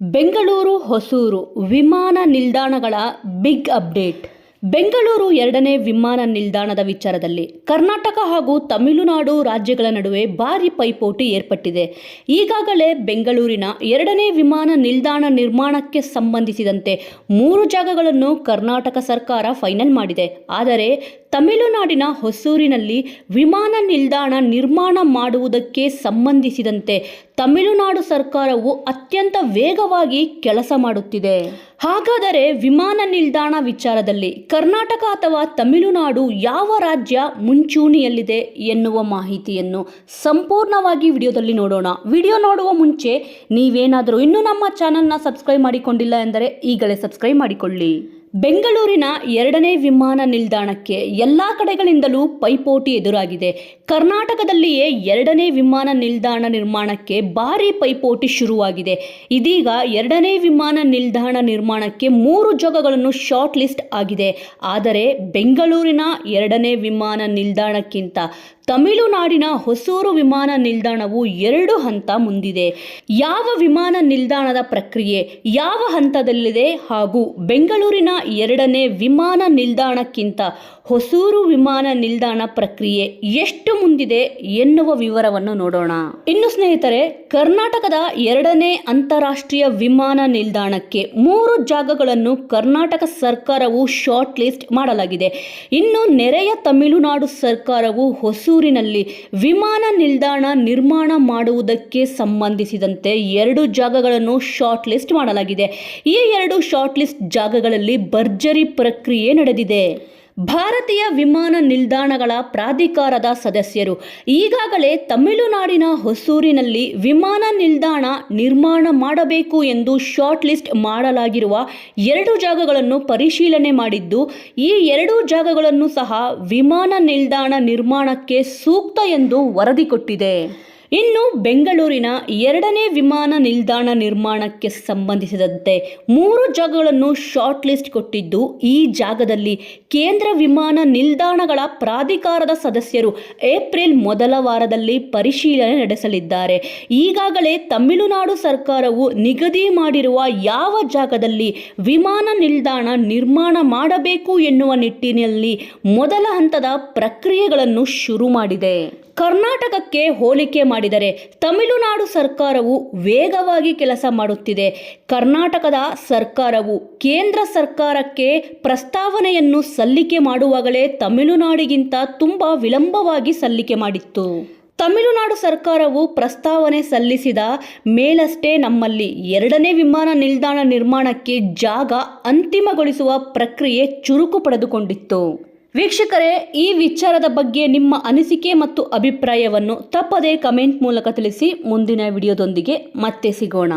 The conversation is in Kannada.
ಬೆಂಗಳೂರು ಹೊಸೂರು ವಿಮಾನ ನಿಲ್ದಾಣಗಳ ಬಿಗ್ ಅಪ್ಡೇಟ್. ಬೆಂಗಳೂರು ಎರಡನೇ ವಿಮಾನ ನಿಲ್ದಾಣದ ವಿಚಾರದಲ್ಲಿ ಕರ್ನಾಟಕ ಹಾಗೂ ತಮಿಳುನಾಡು ರಾಜ್ಯಗಳ ನಡುವೆ ಭಾರಿ ಪೈಪೋಟಿ ಏರ್ಪಟ್ಟಿದೆ. ಈಗಾಗಲೇ ಬೆಂಗಳೂರಿನ ಎರಡನೇ ವಿಮಾನ ನಿಲ್ದಾಣ ನಿರ್ಮಾಣಕ್ಕೆ ಸಂಬಂಧಿಸಿದಂತೆ ಮೂರು ಜಾಗಗಳನ್ನು ಕರ್ನಾಟಕ ಸರ್ಕಾರ ಫೈನಲ್ ಮಾಡಿದೆ. ಆದರೆ ತಮಿಳುನಾಡಿನ ಹೊಸೂರಿನಲ್ಲಿ ವಿಮಾನ ನಿಲ್ದಾಣ ನಿರ್ಮಾಣ ಮಾಡುವುದಕ್ಕೆ ಸಂಬಂಧಿಸಿದಂತೆ ತಮಿಳುನಾಡು ಸರ್ಕಾರವು ಅತ್ಯಂತ ವೇಗವಾಗಿ ಕೆಲಸ ಮಾಡುತ್ತಿದೆ. ಹಾಗಾದರೆ ವಿಮಾನ ನಿಲ್ದಾಣ ವಿಚಾರದಲ್ಲಿ ಕರ್ನಾಟಕ ಅಥವಾ ತಮಿಳುನಾಡು ಯಾವ ರಾಜ್ಯ ಮುಂಚೂಣಿಯಲ್ಲಿದೆ ಎನ್ನುವ ಮಾಹಿತಿಯನ್ನು ಸಂಪೂರ್ಣವಾಗಿ ವಿಡಿಯೋದಲ್ಲಿ ನೋಡೋಣ. ವಿಡಿಯೋ ನೋಡುವ ಮುಂಚೆ ನೀವೇನಾದರೂ ಇನ್ನೂ ನಮ್ಮ ಚಾನಲ್ನ ಸಬ್ಸ್ಕ್ರೈಬ್ ಮಾಡಿಕೊಂಡಿಲ್ಲ ಎಂದರೆ ಈಗಲೇ ಸಬ್ಸ್ಕ್ರೈಬ್ ಮಾಡಿಕೊಳ್ಳಿ. ಬೆಂಗಳೂರಿನ ಎರಡನೇ ವಿಮಾನ ನಿಲ್ದಾಣಕ್ಕೆ ಎಲ್ಲ ಕಡೆಗಳಿಂದಲೂ ಪೈಪೋಟಿ ಎದುರಾಗಿದೆ. ಕರ್ನಾಟಕದಲ್ಲಿಯೇ ಎರಡನೇ ವಿಮಾನ ನಿಲ್ದಾಣ ನಿರ್ಮಾಣಕ್ಕೆ ಭಾರಿ ಪೈಪೋಟಿ ಶುರುವಾಗಿದೆ. ಇದೀಗ ಎರಡನೇ ವಿಮಾನ ನಿಲ್ದಾಣ ನಿರ್ಮಾಣಕ್ಕೆ ಮೂರು ಜಾಗಗಳನ್ನು ಶಾರ್ಟ್ ಲಿಸ್ಟ್ ಆಗಿದೆ. ಆದರೆ ಬೆಂಗಳೂರಿನ ಎರಡನೇ ವಿಮಾನ ನಿಲ್ದಾಣಕ್ಕಿಂತ ತಮಿಳುನಾಡಿನ ಹೊಸೂರು ವಿಮಾನ ನಿಲ್ದಾಣವು ಎರಡು ಹಂತ ಮುಂದಿದೆ. ಯಾವ ವಿಮಾನ ನಿಲ್ದಾಣದ ಪ್ರಕ್ರಿಯೆ ಯಾವ ಹಂತದಲ್ಲಿದೆ ಹಾಗೂ ಬೆಂಗಳೂರಿನ ಎರಡನೇ ವಿಮಾನ ನಿಲ್ದಾಣಕ್ಕಿಂತ ಹೊಸೂರು ವಿಮಾನ ನಿಲ್ದಾಣ ಪ್ರಕ್ರಿಯೆ ಎಷ್ಟು ಮುಂದಿದೆ ಎನ್ನುವ ವಿವರವನ್ನು ನೋಡೋಣ. ಇನ್ನು ಸ್ನೇಹಿತರೆ, ಕರ್ನಾಟಕದ ಎರಡನೇ ಅಂತಾರಾಷ್ಟ್ರೀಯ ವಿಮಾನ ನಿಲ್ದಾಣಕ್ಕೆ ಮೂರು ಜಾಗಗಳನ್ನು ಕರ್ನಾಟಕ ಸರ್ಕಾರವು ಶಾರ್ಟ್ ಲಿಸ್ಟ್ ಮಾಡಲಾಗಿದೆ. ಇನ್ನು ನೆರೆಯ ತಮಿಳುನಾಡು ಸರ್ಕಾರವು ಹೊಸೂರಿನಲ್ಲಿ ವಿಮಾನ ನಿಲ್ದಾಣ ನಿರ್ಮಾಣ ಮಾಡುವುದಕ್ಕೆ ಸಂಬಂಧಿಸಿದಂತೆ ಎರಡು ಜಾಗಗಳನ್ನು ಶಾರ್ಟ್ ಲಿಸ್ಟ್ ಮಾಡಲಾಗಿದೆ. ಈ ಎರಡು ಶಾರ್ಟ್ ಲಿಸ್ಟ್ ಜಾಗಗಳಲ್ಲಿ ಭರ್ಜರಿ ಪ್ರಕ್ರಿಯೆ ನಡೆದಿದೆ. ಭಾರತೀಯ ವಿಮಾನ ನಿಲ್ದಾಣಗಳ ಪ್ರಾಧಿಕಾರದ ಸದಸ್ಯರು ಈಗಾಗಲೇ ತಮಿಳುನಾಡಿನ ಹೊಸೂರಿನಲ್ಲಿ ವಿಮಾನ ನಿಲ್ದಾಣ ನಿರ್ಮಾಣ ಮಾಡಬೇಕು ಎಂದು ಶಾರ್ಟ್ ಲಿಸ್ಟ್ ಮಾಡಲಾಗಿರುವ ಎರಡು ಜಾಗಗಳನ್ನು ಪರಿಶೀಲನೆ ಮಾಡಿದ್ದು, ಈ ಎರಡು ಜಾಗಗಳನ್ನು ಸಹ ವಿಮಾನ ನಿಲ್ದಾಣ ನಿರ್ಮಾಣಕ್ಕೆ ಸೂಕ್ತ ಎಂದು ವರದಿ ಕೊಟ್ಟಿದೆ. ಇನ್ನು ಬೆಂಗಳೂರಿನ ಎರಡನೇ ವಿಮಾನ ನಿಲ್ದಾಣ ನಿರ್ಮಾಣಕ್ಕೆ ಸಂಬಂಧಿಸಿದಂತೆ ಮೂರು ಜಾಗಗಳನ್ನು ಶಾರ್ಟ್ ಲಿಸ್ಟ್ ಕೊಟ್ಟಿದ್ದು, ಈ ಜಾಗದಲ್ಲಿ ಕೇಂದ್ರ ವಿಮಾನ ನಿಲ್ದಾಣಗಳ ಪ್ರಾಧಿಕಾರದ ಸದಸ್ಯರು ಏಪ್ರಿಲ್ ಮೊದಲ ವಾರದಲ್ಲಿ ಪರಿಶೀಲನೆ ನಡೆಸಲಿದ್ದಾರೆ. ಈಗಾಗಲೇ ತಮಿಳುನಾಡು ಸರ್ಕಾರವು ನಿಗದಿ ಮಾಡಿರುವ ಯಾವ ಜಾಗದಲ್ಲಿ ವಿಮಾನ ನಿಲ್ದಾಣ ನಿರ್ಮಾಣ ಮಾಡಬೇಕು ಎನ್ನುವ ನಿಟ್ಟಿನಲ್ಲಿ ಮೊದಲ ಹಂತದ ಪ್ರಕ್ರಿಯೆಗಳನ್ನು ಶುರು ಮಾಡಿದೆ. ಕರ್ನಾಟಕಕ್ಕೆ ಹೋಲಿಕೆ ಮಾಡಿದರೆ ತಮಿಳುನಾಡು ಸರ್ಕಾರವು ವೇಗವಾಗಿ ಕೆಲಸ ಮಾಡುತ್ತಿದೆ. ಕರ್ನಾಟಕದ ಸರ್ಕಾರವು ಕೇಂದ್ರ ಸರ್ಕಾರಕ್ಕೆ ಪ್ರಸ್ತಾವನೆಯನ್ನು ಸಲ್ಲಿಕೆ ಮಾಡುವಾಗಲೇ ತಮಿಳುನಾಡಿಗಿಂತ ತುಂಬ ವಿಳಂಬವಾಗಿ ಸಲ್ಲಿಕೆ ಮಾಡಿತ್ತು. ತಮಿಳುನಾಡು ಸರ್ಕಾರವು ಪ್ರಸ್ತಾವನೆ ಸಲ್ಲಿಸಿದ ಮೇಲಷ್ಟೇ ನಮ್ಮಲ್ಲಿ ಎರಡನೇ ವಿಮಾನ ನಿಲ್ದಾಣ ನಿರ್ಮಾಣಕ್ಕೆ ಜಾಗ ಅಂತಿಮಗೊಳಿಸುವ ಪ್ರಕ್ರಿಯೆ ಚುರುಕು ಪಡೆದುಕೊಂಡಿತ್ತು. ವೀಕ್ಷಕರೇ, ಈ ವಿಚಾರದ ಬಗ್ಗೆ ನಿಮ್ಮ ಅನಿಸಿಕೆ ಮತ್ತು ಅಭಿಪ್ರಾಯವನ್ನು ತಪ್ಪದೇ ಕಮೆಂಟ್ ಮೂಲಕ ತಿಳಿಸಿ ಮುಂದಿನ ವಿಡಿಯೋದೊಂದಿಗೆ ಮತ್ತೆ ಸಿಗೋಣ.